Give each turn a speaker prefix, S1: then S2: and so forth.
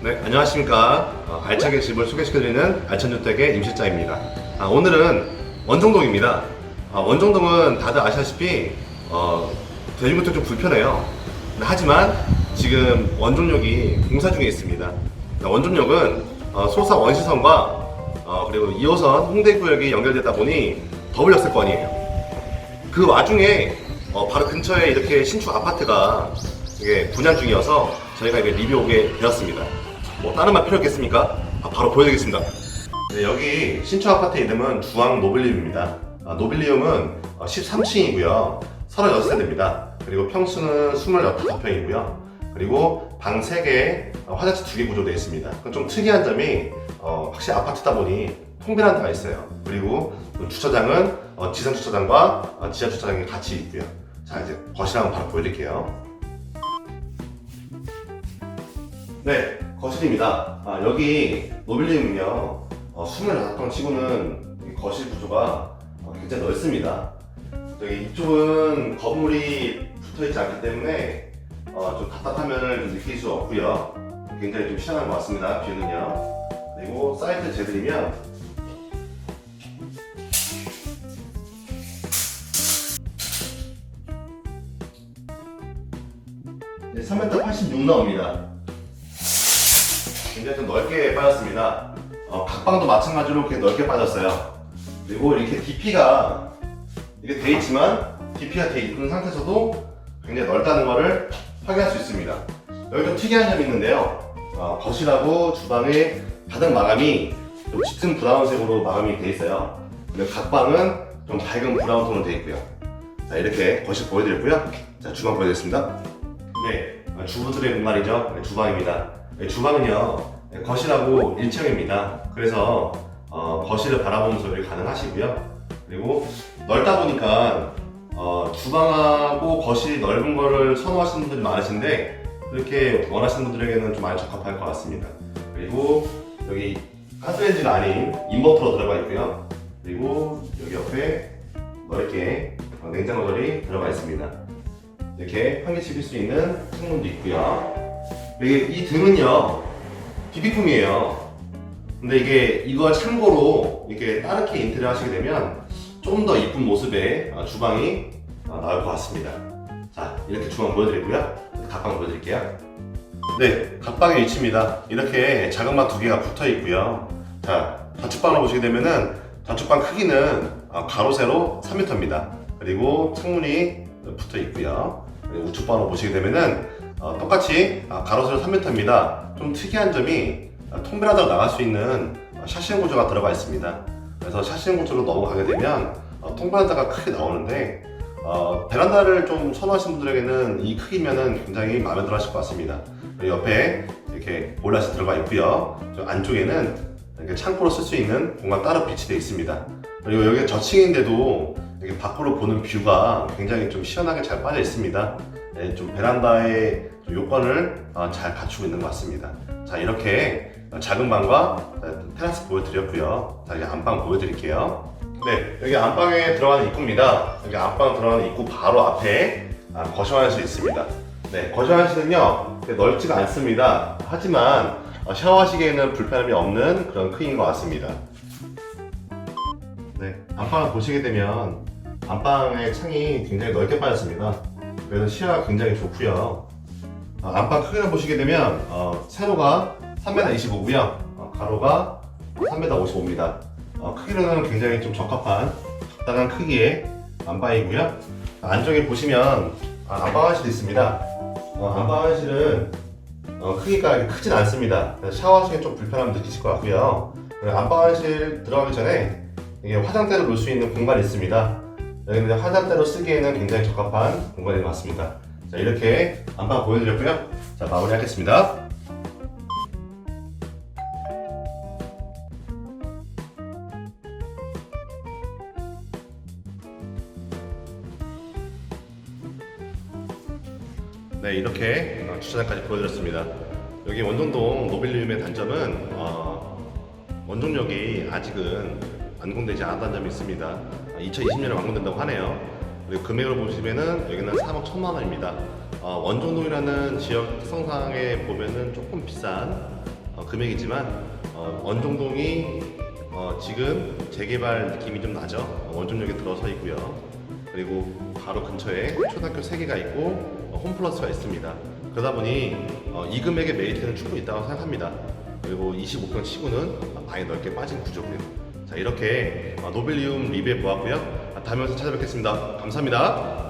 S1: 네, 안녕하십니까. 어, 알차게 집을 소개시켜드리는 알천주택의 임실장입니다. 아, 오늘은 원정동입니다. 아, 원정동은 다들 아시다시피 어, 대중교통 좀 불편해요. 하지만 지금 원종역이 공사 중에 있습니다. 원종역은 어, 소사 원시선과 어, 그리고 2호선 홍대구역이 연결되다 보니 더블 역세권이에요. 그 와중에 어, 바로 근처에 이렇게 신축 아파트가 이게 분양 중이어서 저희가 이게 리뷰 오게 되었습니다. 뭐 다른 말 필요 없겠습니까? 아, 바로 보여드리겠습니다. 네, 여기 신축 아파트 이름은 주황 노빌리움입니다. 아, 노빌리움은 13층이고요. 36세대입니다. 그리고 평수는 25평이고요. 그리고 방 3개, 어, 화장실 2개 구조되어 있습니다. 좀 특이한 점이 어, 확실히 아파트다 보니 통베란다가 있어요. 그리고 그 주차장은 어, 지상 주차장과 어, 지하 주차장이 같이 있고요. 자 이제 거실 한번 바로 보여드릴게요. 네, 거실입니다. 아, 여기 노빌리움은요, 어, 25평 치고는 이 거실 구조가 어, 굉장히 넓습니다. 저기 이쪽은 건물이 붙어 있지 않기 때문에 어, 좀 답답함을 좀 느낄 수 없고요. 굉장히 좀 시원한 것 같습니다. 뷰는요. 그리고 사이트 재드리면 네, 3m 86 나옵니다. 굉장히 좀 넓게 빠졌습니다. 어, 각방도 마찬가지로 이렇게 넓게 빠졌어요. 그리고 이렇게 DP가 이게 돼 있지만 DP가 돼 있는 상태에서도 굉장히 넓다는 것을 확인할 수 있습니다. 여기 좀 특이한 점이 있는데요. 어, 거실하고 주방의 바닥 마감이 좀 짙은 브라운색으로 마감이 돼 있어요. 근데 각방은 좀 밝은 브라운 톤으로 돼 있고요. 자 이렇게 거실 보여드렸고요. 자 주방 보여드리겠습니다. 네, 어, 주부들의 공간이죠. 네, 주방입니다. 네, 주방은요 네, 거실하고 1층입니다. 그래서 어, 거실을 바라보는 소리 가능하시고요. 그리고 넓다 보니까 어, 주방하고 거실이 넓은 거를 선호하시는 분들이 많으신데 그렇게 원하시는 분들에게는 좀 많이 적합할 것 같습니다. 그리고 여기 가스레인지가 아닌 인버터로 들어가 있고요. 그리고 여기 옆에 넓게 어, 냉장고들이 들어가 있습니다. 이렇게 환기 시킬 수 있는 창문도 있고요. 이게 이 등은요 비비품이에요. 근데 이게 이걸 참고로 이렇게 다르게 인테리어 하시게 되면 좀더 이쁜 모습의 어, 주방이 어, 나올 것 같습니다. 자 이렇게 주방 보여드리고요. 각방 보여드릴게요. 네, 각방의 위치입니다. 이렇게 작은 방 두 개가 붙어 있고요. 자, 좌측방을 보시게 되면은 좌측방 크기는 어, 가로 세로 3m입니다. 그리고 창문이 붙어 있고요. 우측 방을 보시게 되면은 어, 똑같이 어, 가로 세로 3m입니다. 좀 특이한 점이 어, 통베란다로 나갈 수 있는 어, 샤시행 구조가 들어가 있습니다. 그래서 샤시행 구조로 넘어가게 되면 어, 통베란다가 크게 나오는데 어, 베란다를 좀 선호하시는 분들에게는 이 크기면은 굉장히 마음에 들어 하실 것 같습니다. 옆에 이렇게 볼라시 들어가 있고요. 저 안쪽에는 이렇게 창고로 쓸 수 있는 공간 따로 배치되어 있습니다. 그리고 여기 저층인데도 이렇게 밖으로 보는 뷰가 굉장히 좀 시원하게 잘 빠져 있습니다. 네, 좀 베란다의 좀 요건을 어, 잘 갖추고 있는 것 같습니다. 자 이렇게 작은 방과 테라스 보여드렸고요. 자 이제 안방 보여드릴게요. 네, 여기 안방에 들어가는 입구입니다. 여기 안방 들어가는 입구 바로 앞에 아, 거실 화장실이 있습니다. 네, 거실 화장실은요 넓지가 않습니다. 하지만 어, 샤워하시기에는 불편함이 없는 그런 크기인 것 같습니다. 네, 안방을 보시게 되면 안방의 창이 굉장히 넓게 빠졌습니다. 그래서 시야가 굉장히 좋고요. 어, 안방 크기를 보시게 되면 어, 세로가 3m 25고요. 가로가 3m 55입니다. 어, 크기로는 굉장히 좀 적합한 적당한 크기의 안방이고요. 안쪽에 보시면 아, 안방 화장실이 있습니다. 어, 안방 화장실은 어, 크기가 크진 않습니다. 샤워하시기 좀 불편함 느끼실 것 같고요. 그리고 안방 화장실 들어가기 전에 화장대를 놓을 수 있는 공간이 있습니다. 여기는 화장대로 쓰기에는 굉장히 적합한 공간인 것 같습니다. 자 이렇게 안방 보여드렸고요. 자 마무리하겠습니다. 네, 이렇게 어, 주차장까지 보여드렸습니다. 여기 원정동 노빌리움의 단점은 어, 원정역이 아직은 완공되지 않았다는 점이 있습니다. 2020년에 완공된다고 하네요. 그리고 금액으로 보시면은 여기는 3억 1천만 원입니다. 어, 원정동이라는 지역 특성상에 보면은 조금 비싼 어, 금액이지만 어, 원정동이 어, 지금 재개발 느낌이 좀 나죠. 어, 원정역에 들어서 있고요. 그리고 바로 근처에 초등학교 3개가 있고 어, 홈플러스가 있습니다. 그러다 보니 어, 이 금액의 메리트는 충분히 있다고 생각합니다. 그리고 25평 치고는 많이 넓게 빠진 구조고요. 자 이렇게 어, 노벨리움 리뷰해 보았고요. 다음에 서 찾아뵙겠습니다. 감사합니다.